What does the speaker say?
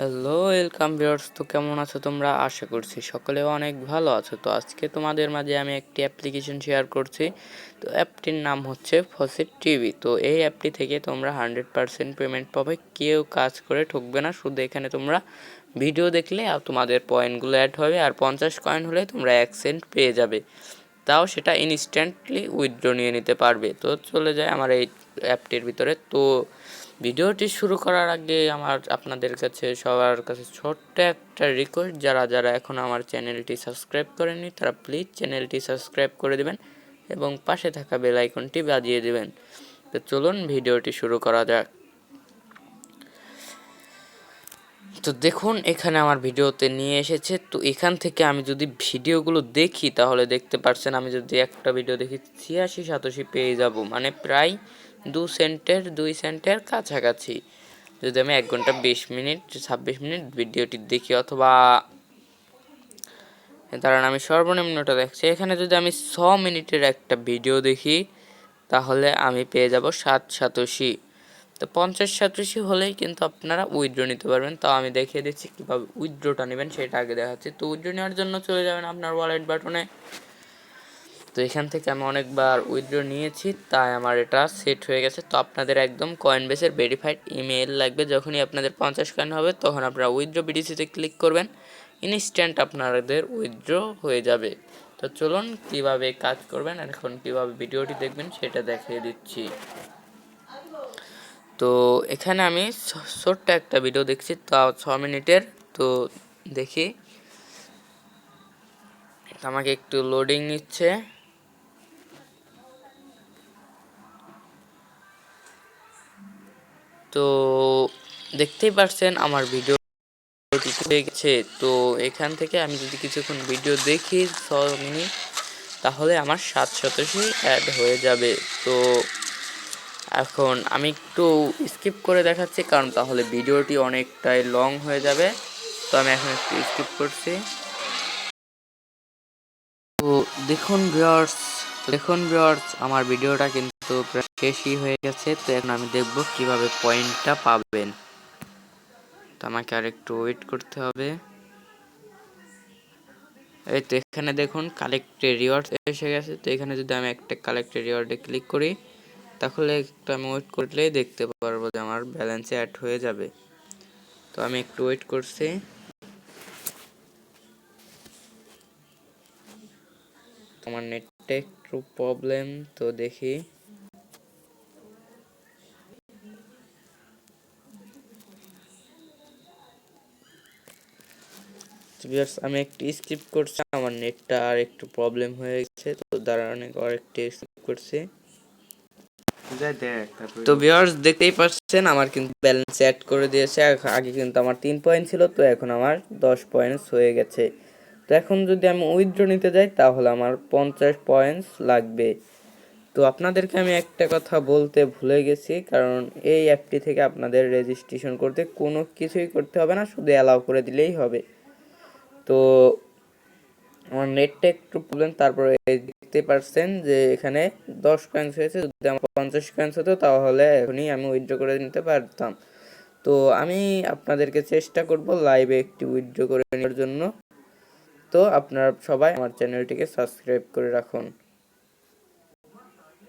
Hello welcome viewers তো কেমন আছো তোমরা? আশা করছি সকলে অনেক ভালো আছো। তো আজকে তোমাদের মাঝে আমি একটি অ্যাপ্লিকেশন শেয়ার করছি। তো অ্যাপটির নাম হচ্ছে ফসিট টিভি তো এই অ্যাপটি থেকে তোমরা হান্ড্রেড পারসেন্ট পেমেন্ট পাবে। কেউ কাজ করে ঠকবে না। শুধু এখানে তোমরা ভিডিও দেখলে আর তোমাদের পয়েন্টগুলো অ্যাড হবে আর পঞ্চাশ কয়েন হলে তোমরা এক সেন্ট পেয়ে যাবে। তাও সেটা ইনস্ট্যান্টলি উইথড্র নিয়ে নিতে পারবে। তো চলে যায় আমার এই অ্যাপটির ভিতরে। তো ভিডিওটি শুরু করার আগে আমার আপনাদের কাছে, সবার কাছে ছোট্ট একটা রিকোয়েস্ট যারা যারা এখন আমার চ্যানেলটি সাবস্ক্রাইব করেনি তারা প্লিজ চ্যানেলটি সাবস্ক্রাইব করে দেবেন এবং পাশে থাকা বেল আইকনটি বাজিয়ে দেবেন। তো চলুন ভিডিওটি শুরু করা যাক। তো দেখুন, এখানে আমার ভিডিওতে নিয়ে এসেছে। তো এখান থেকে আমি যদি ভিডিওগুলো দেখি, তাহলে দেখতে পারছেন, আমি যদি একটা ভিডিও দেখি, ছিয়াশি সাতাশি পেয়ে যাব। মানে প্রায় দু সেন্টের, দুই সেন্টের কাছাকাছি। যদি আমি এক ঘণ্টা বিশ মিনিট, ছাব্বিশ মিনিট ভিডিওটি দেখি অথবা কারণ আমি সর্বনিম্নটা দেখছি। এখানে যদি আমি ছ মিনিটের একটা ভিডিও দেখি, তাহলে আমি পেয়ে যাব সাত সাতাশি। তো পঞ্চাশ সাতাশি হলেই কিন্তু আপনারা উইথড্র নিতে পারবেন। তো আমি দেখিয়ে দিচ্ছি কীভাবে উইথড্রটা নেবেন, সেটা আগে দেখাচ্ছি। তো উইথড্র নেওয়ার জন্য চলে যাবেন আপনার ওয়ালেট বাটনে। তো এখান থেকে আমি অনেকবার উইথড্র নিয়েছি, তাই আমার এটা সেট হয়ে গেছে। তো আপনাদের একদম কয়েন বেসের ভেরিফাইড ইমেল লাগবে। যখনই আপনাদের পঞ্চাশ কয়েন হবে, তখন আপনারা উইথড্র বিডিসিতে ক্লিক করবেন। ইনস্ট্যান্ট আপনাদের উইথড্র হয়ে যাবে। তো চলুন কীভাবে কাজ করবেন আর এখন কীভাবে ভিডিওটি দেখবেন সেটা দেখিয়ে দিচ্ছি। তো এখানে আমি ছোট্ট একটা ভিডিও দেখছি, তাও ছ মিনিটের। তো দেখি, আমাকে একটু লোডিং নিচ্ছে। তো দেখতেই পারছেন আমার ভিডিও হয়ে গেছে। তো এখান থেকে আমি যদি কিছুক্ষণ ভিডিও দেখি ছ মিনিট তাহলে আমার সাত শতাংশই অ্যাড হয়ে যাবে। তো এখন আমি একটু স্কিপ করে দেখাচ্ছি, কারণ তাহলে ভিডিওটি অনেকটাই লং হয়ে যাবে। তো আমি এখন একটু স্কিপ করছি। তো দেখুন ভিউয়ার্স দেখুন ভিউয়ার্স আমার ভিডিওটা কিন্তু প্রায় শেষই হয়ে গেছে, তো এখন আমি দেখব কীভাবে পয়েন্টটা পাবেন। তো আমাকে আর একটু ওয়েট করতে হবে। এই তো এখানে দেখুন কালেক্টেড রিওয়ার্ড এসে গেছে। তো এখানে যদি আমি একটা কালেক্টেড রিওয়ার্ডে ক্লিক করি, তাহলে একটু আমি ওয়েট করলেই দেখতে পারব যে আমার ব্যালেন্সে অ্যাড হয়ে যাবে। তো আমি একটু ওয়েট করছি। আমার নেটটা একটু প্রবলেম তো দেখি। আমি একটু স্কিপ করছি। আমার নেটটা আর একটু প্রবলেম হয়ে গেছে তো দাঁড়ানো আর একটু স্কিপ করছি। তো ভিউয়ার্স দেখতেই পাচ্ছেন আমার কিন্তু ব্যালেন্স অ্যাড করে দিয়েছে। আগে কিন্তু আমার তিন পয়েন্ট ছিল তো এখন আমার দশ পয়েন্টস হয়ে গেছে। তো এখন যদি আমি উইথড্র নিতে যাই তাহলে আমার পঞ্চাশ পয়েন্টস লাগবে। তো আপনাদেরকে আমি একটা কথা বলতে ভুলে গেছি কারণ এই অ্যাপটি থেকে আপনাদের রেজিস্ট্রেশন করতে কোনো কিছুই করতে হবে না শুধু অ্যালাউ করে দিলেই হবে। তো আমার নেটটা একটু প্রবলেম তারপরে দেখতে পারছেন যে এখানে দশ কয়েন্স হয়েছে, যদি আমার পঞ্চাশ কয়েন্স হতো তাহলে এখনই আমি উইথড্র করে নিতে পারতাম। তো আমি আপনাদেরকে চেষ্টা করব লাইভে একটি উইথড্র করে নেওয়ার জন্য। তো আপনারা সবাই আমার চ্যানেলটিকে সাবস্ক্রাইব করে রাখুন।